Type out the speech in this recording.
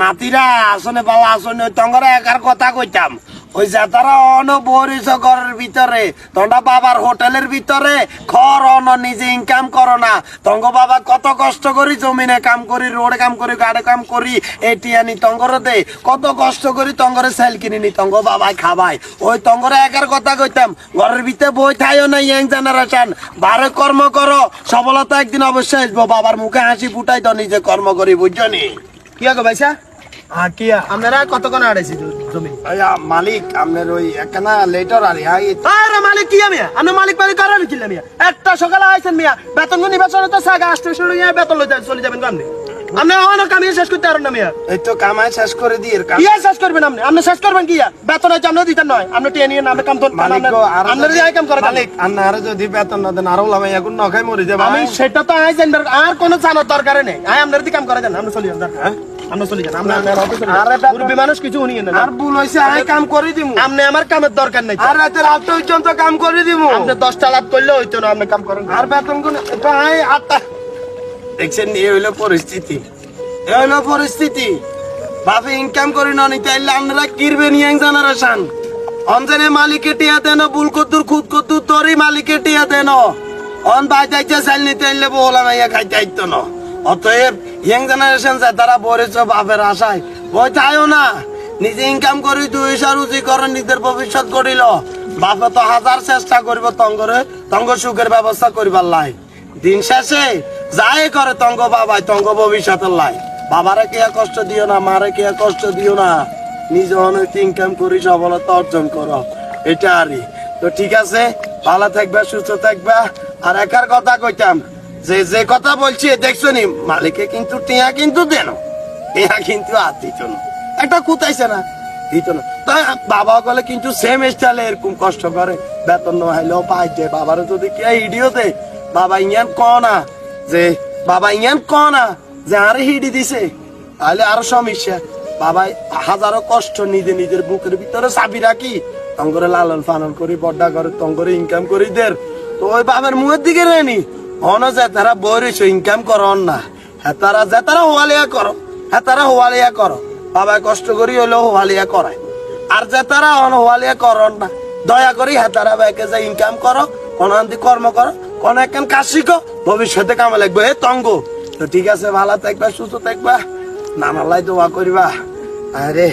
নাতিরা আসনে বাবা আসনে টঙ্গরা একার কথা কইতাম। ওই যে তারা অন বরিস ঘরের ভিতরে, তোমরা বাবার হোটেলের ভিতরে খর অন, নিজে ইনকাম করো না। তঙ্গ বাবা কত কষ্ট করি জমিনে কাম করি, রোডে কাম করি গাড়ে কাম করি এটি আনি তঙ্গর দে কত কষ্ট করি তঙ্গরে সেল কিনে নি তঙ্গ বাবাই খাবাই ওই তঙ্গরে একার কথা কইতাম, ঘরের ভিতরে বই থাইও না ইয়াং জেনারেশন বারে কর্ম করো, সফলতা একদিন অবশ্যই আসব। বাবার মুখে হাসি ফুটাই তো নিজে কর্ম করি, বুঝছ নি? কি ভাইসা? হ্যাঁ কিয়া আপনারা কতক্ষণ আড়াইছি জমি? আয়া মালিক আপনার ওই একখানা লেটার আর হাই আরে মালিক কি মিয়া আপনি মালিক মালিক করার কি মিয়া। একটা সকালে আইছেন মিয়া বেতন গুনি বেতন তো সাগা আসতে শুরু হয়ে বেতন লইতে চলে যাবেন আপনি আপনি অনেক কামি শেষ করতে পারেন না মিয়া। এই তো কামাই শেষ করে দিয়ে কাম কি আর শেষ করবেন আপনি? আপনি শেষ করবেন কি আর? বেতন আছে আপনি দিতেন নয়। আপনি টেনে নিয়ে আপনি কাম তো আপনার যে কাম করে মালিক আন্নারে যদি বেতন না দেন আরও লামাই এখন নখাই মরে যাবে আমি সেটা তো আই জানবার আর কোনো জানার দরকার নেই। আই আপনার কাম করে দেন আপনি চলে যান চলে যান আপনি আরে বেতন- মানুষ কিছু উনিয়ে নেন। আর ভুল হইছে কাম করে দিমু। আপনি আমার কামের দরকার নেই আর পর্যন্ত কাম করে দিমু। আপনি দশটা লাভ করলে হইতো না আপনি কাম করেন। আর বেতন কোন তো আই আটটা। দেখছেন এই হইল পরিস্থিতি। এই হইল পরিস্থিতি। বাপে ইনকাম করি না নিতে আইলে আপনারা কিরবেন জেনারেশন? অঞ্জনে মালিকে টিয়া দেন বুল কদ্দুর খুদ কদ্দুর তোরই মালিকে টিয়া দেন। অন বাই যাইতে চাইল নিতে বহলা মাইয়া খাইতে আইতো না। অতএব ইয়াং জেনারেশন যে তারা বরেছ বাপের আশায় বই চাইও না। নিজে ইনকাম করি দুই রুজি করে নিজের ভবিষ্যৎ গড়িল। বাপে তো হাজার চেষ্টা করিব তঙ্গরে, তঙ্গ সুখের ব্যবস্থা করিবার লাই। দিন শেষে যাই করে তঙ্গ বাবাই, তঙ্গ ভবিষ্যতের লাই। বাবারে কে কষ্ট দিও না, মারে কে কষ্ট দিও না। নিজে অনেক ইনকাম করি, সফলতা অর্জন করো। এটা আরই তো ঠিক আছে, ভালো থাকবা, সুস্থ থাকবা। আর একার কথা কইতাম যে যে কথা বলছি দেখছ নি? মালিকে কিন্তু টিয়া কিন্তু দেন। টিয়া কিন্তু আর দিত না। একটা কুতাইছে না, দিত না। তাই বাবা বলে কিন্তু সেম স্টাইলে এরকম কষ্ট করে। বেতন না হাইলেও পাই যে বাবারে যদি কে ইডিও দে বাবা ইয়ান ক না যে, বাবা ইয়ান ক না যে, আরে হিডি দিছে। তাহলে আরও সমস্যা। বাবা হাজারো কষ্ট নিজে নিজের বুকের ভিতরে চাবি রাখি, তঙ্গরে লালন পালন করি, বড্ডা করে তঙ্গরে ইনকাম করি, দের। তো ওই বাবার মুখের দিকে রেনি। অন যে তারা বইরেছ ইনকাম করন না। হ্যাঁ তারা যে তারা হোয়ালিয়া করো হ্যাঁ তারা হোয়ালিয়া করো বাবা কষ্ট করি হলেও হোয়ালিয়া করায় আর যে তারা অন হোয়ালিয়া করন না। দয়া করি হ্যাঁ তারা বাইকে যে ইনকাম করো কোন আন্তি কর্ম করো কোন একখান কাজ শিখো ভবিষ্যতে কামে লাগবে। এ তঙ্গ তো ঠিক আছে, ভালো থাকবা, সুস্থ থাকবা। নানালাই দোয়া করিবা আরে